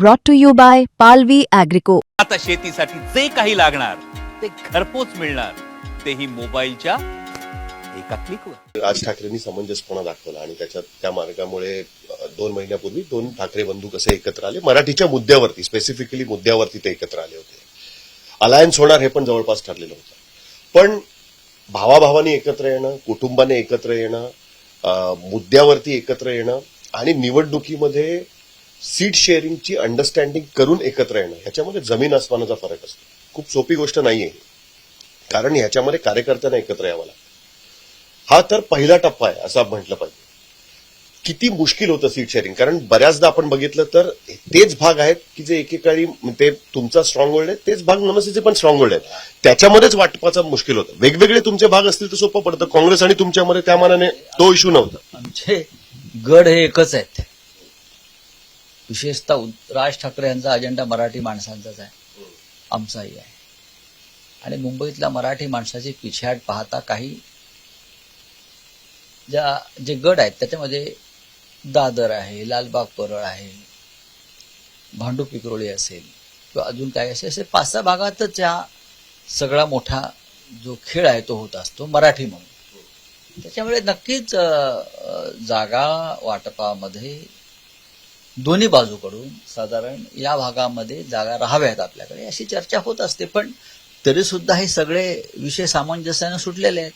brought to you by Palvi Agrico. आता शेतीसाठी जे काही लागणार ते घरपोच मिळणार. तेही मोबाईलच्या एका क्लिकवर. राज ठाकरेंनी समंजसपणा दाखवला आणि त्याच्यात त्या मार्गामुळे दोन महिन्यापूर्वी दोन ठाकरे बंधू कसे एकत्र आले मराठीच्या मुद्द्यावरती स्पेसिफिकली मुद्द्यावरती ते एकत्र आले होते. अलायन्स होणार हे पण जवळपास ठरलेलं होतं. पण भावाभावानी एकत्र येणं कुटुंबाने एकत्र येणं मुद्द्यावरती एकत्र येणं आणि निवडणुकीमध्ये सीट शेअरिंगची अंडरस्टँडिंग करून एकत्र येणं. ह्याच्यामध्ये जमीन आसमानाचा फरक असतो. खूप सोपी गोष्ट नाहीये. कारण ह्याच्यामध्ये कार्यकर्त्यांना एकत्र यावं लागतं. हा तर पहिला टप्पा आहे असं म्हटलं पाहिजे. किती मुश्किल होतं सीट शेअरिंग? कारण बऱ्याचदा आपण बघितलं तर तेच भाग आहेत की जे एकेकाळी ते तुमचा स्ट्रॉंग होल्ड आहे तेच भाग मनसेचे पण स्ट्रॉंग होल्ड आहेत. त्याच्यामध्येच वाटपाचा मुश्किल होतं. वेगवेगळे तुमचे भाग असतील तर सोपं पडतं. काँग्रेस आणि तुमच्यामध्ये त्या मानाने तो इश्यू नव्हता. आमचे गड हे एकच आहेत. विशेषतः उद- राज ठाकरे यांचा अजेंडा मराठी माणसांचाच आहे. आमचाही आहे. आणि मुंबईतल्या मराठी माणसाची पिछाट पाहता काही ज्या जे गड आहेत त्याच्यामध्ये दादर आहे लालबाग परळ आहे भांडू पिकरोळी असेल किंवा अजून काही असेल असे पाच सहा भागातच हा सगळा मोठा जो खेळ आहे तो होत असतो मराठी म्हणून. त्याच्यामुळे नक्कीच जागा वाटपामध्ये दोन्ही बाजूकडून साधारण या भागामध्ये जागा राहाव्यात आपल्याकडे अशी चर्चा होत असते. पण तरी सुद्धा हे सगळे विषय सामंजस्यानं सुटलेले आहेत.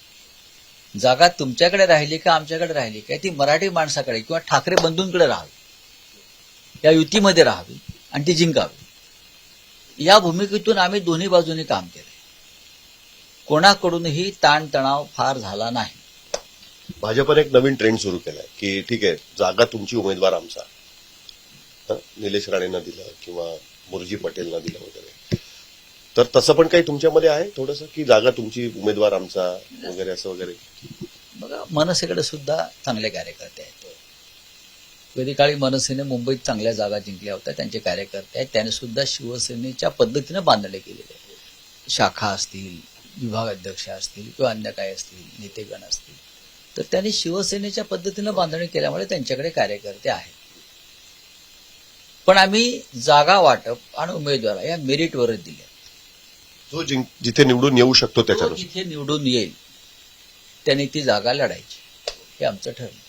जागा तुमच्याकडे राहिली का आमच्याकडे राहिली का ती मराठी माणसाकडे किंवा ठाकरे बंधूंकडे राहावी या युतीमध्ये राहावी आणि ती जिंकावी. या भूमिकेतून आम्ही दोन्ही बाजूनी काम केले. कोणाकडूनही ताणतणाव फार झाला नाही. भाजपने एक नवीन ट्रेंड सुरू केलाय की ठीक आहे जागा तुमची उमेदवार आमचा. निलेश राणेंना दिलं किंवा मुरजी पटेलना दिलं वगैरे. तर तसं पण काही तुमच्यामध्ये आहे थोडस? की जागा तुमची उमेदवार आमचा वगैरे असं वगैरे? बघा मनसेकडे सुद्धा चांगले कार्यकर्ते आहेत. कधी काळी मनसेने मुंबईत चांगल्या जागा जिंकल्या होत्या त्यांचे कार्यकर्ते आहेत. त्याने सुद्धा शिवसेनेच्या पद्धतीनं बांधले गेलेले आहेत शाखा असतील विभाग अध्यक्ष असतील किंवा अन्य काय असतील नेतेगण असतील. तर त्यांनी शिवसेनेच्या पद्धतीनं बांधणी केल्यामुळे त्यांच्याकडे कार्यकर्ते आहेत. पण आम्ही जागा वाटप आणि उमेदवार या मेरिटवरच दिल्या. जो जिथे निवडून येऊ शकतो तो त्याच्यानुसार. जिथे निवडून येईल त्यांनी ती जागा लढायची हे आमचं ठरलं.